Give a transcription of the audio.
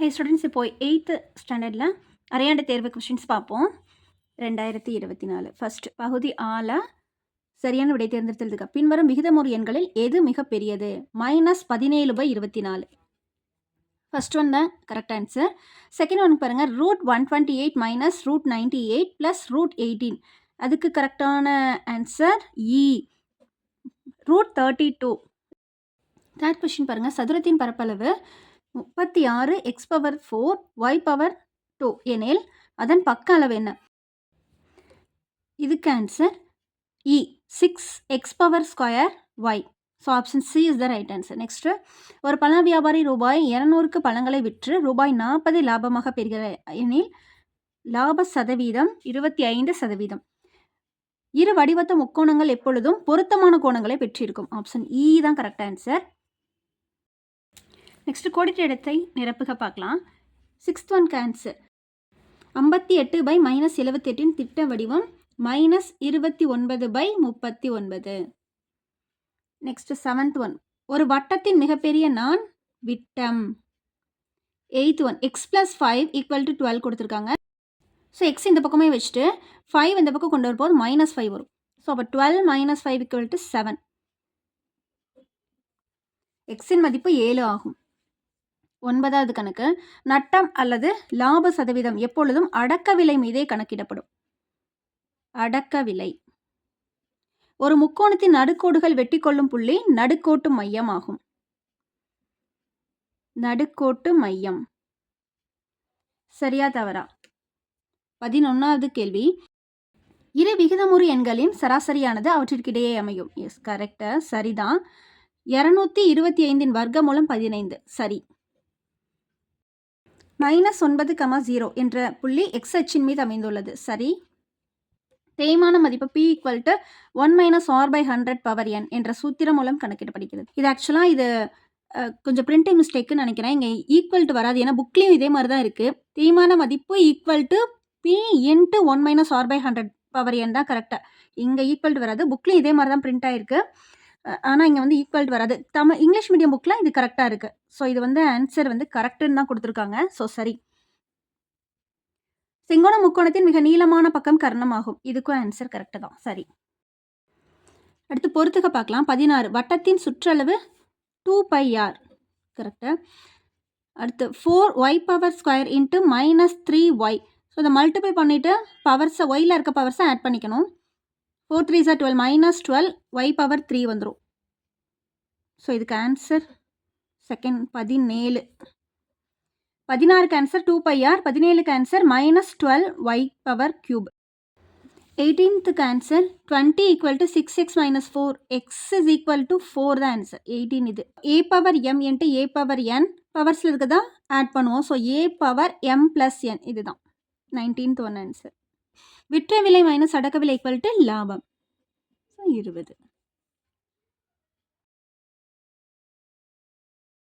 ஹே students இப்போ eighth ஸ்டாண்டர்டில் அரையாண்டு தேர்வு கொஷின்ஸ் பார்ப்போம். ரெண்டாயிரத்தி இருபத்தி நாலு. ஃபர்ஸ்ட் பகுதி ஆல சரியான விடை தேர்ந்தெடுத்ததுக்கு பின்வரும் விகிதமுறு எண்களில் எது மிக பெரியது? மைனஸ் பதினேழு பை இருபத்தி நாலு. ஃபர்ஸ்ட் ஒன் தான் கரெக்ட் ஆன்சர் செகண்ட் ஒன் பாருங்கள் root one twenty eight minus root ninety eight plus root eighteen அதுக்கு கரெக்டான ஆன்சர் இ root thirty two third question பாருங்கள் சதுரத்தின் பரப்பளவு முப்பத்தி ஆறு x power four y power two எனில் அதன் பக்க அளவு என்ன? இதுக்கு answer E six x power square y so option C is the right answer next ஒரு பழ வியாபாரி ரூபாய் இரநூறுக்கு பழங்களை விற்று ரூபாய் நாற்பது லாபமாக பெறுகிற எனில் லாப சதவீதம் இருபத்தி ஐந்து சதவீதம். இரு வடிவத்த முக்கோணங்கள் எப்பொழுதும் பொருத்தமான கோணங்களை பெற்றிருக்கும். ஆப்ஷன் இ e தான் கரெக்ட் ஆன்சர் நெக்ஸ்ட் கோடிட்ட இடத்தை நிரப்புக பார்க்கலாம். சிக்ஸ்த் ஒன் கேன்சர் ஐம்பத்தி எட்டு பை மைனஸ் எழுபத்தி எட்டின் திட்ட வடிவம் மைனஸ் இருபத்தி ஒன்பது பை முப்பத்தி ஒன்பது. நெக்ஸ்ட் செவன்த் ஒன் ஒரு வட்டத்தின் மிகப்பெரிய நான் விட்டம். Eight one x plus five equal to twelve கொடுத்துருக்காங்க. ஸோ எக்ஸ் இந்த பக்கமே வச்சுட்டு ஃபைவ் இந்த பக்கம் கொண்டு வரும்போது மைனஸ் ஃபைவ் வரும். ஸோ அப்போ twelve minus five equal to seven எக்ஸின் மதிப்பு ஏழு ஆகும். ஒன்பதாவது கணக்கு. நட்டம் அல்லது லாப சதவீதம் எப்பொழுதும் அடக்க விலை மீதே கணக்கிடப்படும். அடக்க விலை ஒரு முக்கோணத்தின் நடுக்கோடுகள் வெட்டி கொள்ளும் புள்ளி நடுக்கோட்டு மையம் ஆகும். நடுக்கோட்டு மையம். சரியா தவறா? பதினொன்னாவது கேள்வி. இரு விகிதமுறு எண்களின் சராசரியானது அவற்றிற்கிடையே அமையும். எஸ் கரெக்டா சரிதான். இரநூத்தி இருபத்தி ஐந்தின் வர்க்க மூலம் பதினைந்து. சரி. மைனஸ் ஒன்பது கமா ஜீரோ என்ற புள்ளி எக்ஸ் அச்சின் மீது அமைந்துள்ளது. சரி. தேய்மான மதிப்பு P equal to one minus R by hundred power N என்ற சூத்திரம் மூலம் கணக்கிடப்படுகிறது. இது ஆக்சுவலாக இது கொஞ்சம் பிரிண்டிங் மிஸ்டேக்குன்னு நினைக்கிறேன். இங்கே ஈக்குவல் டு வராது. ஏன்னா புக்லேயும் இதே மாதிரி தான் இருக்குது தேய்மான மதிப்பு equal to P into one minus R by hundred power N தான் கரெக்டாக இங்கே ஈக்குவல் டு வராது. புக்லேயும் இதே மாதிரி தான் பிரிண்ட் ஆனால் இங்கே வந்து ஈக்குவல் வராது. தமிழ் இங்கிலீஷ் மீடியம் புக்கெலாம் இது கரெக்டாக இருக்குது ஸோ இது வந்து ஆன்சர் வந்து கரெக்டுன்னு தான் கொடுத்துருக்காங்க. ஸோ சரி. செங்கோண முக்கோணத்தின் மிக நீளமான பக்கம் கர்ணமாகும். இதுக்கும் ஆன்சர் கரெக்டு தான். சரி. அடுத்து பொறுத்துக்க பார்க்கலாம். பதினாறு. வட்டத்தின் சுற்றளவு டூ பை ஆர் கரெக்டு அடுத்து four y power square into minus three y so இதை மல்டிபிள் பண்ணிவிட்டு பவர்ஸை ஒயில் இருக்க பவர்ஸை ஆட் பண்ணிக்கணும். Four three sir twelve minus twelve y power three வந்துடும் ஸோ இதுக்கு ஆன்சர் செகண்ட் பதினேழு. பதினாறுக்கு answer two pi r பதினேழுக்கு answer minus twelve y power cube எயிட்டீன்த்துக்கு answer twenty equal to six x minus four x is equal to four தான் answer eighteen இது. A power m into a power n பவர்ஸில் இருக்க தான் add பண்ணுவோம். So A power M plus N இதுதான். Nineteenth one answer விற்ற விலை minus அடக்க விலை ஈக்குவல் டு லாபம். ஸோ இருபது.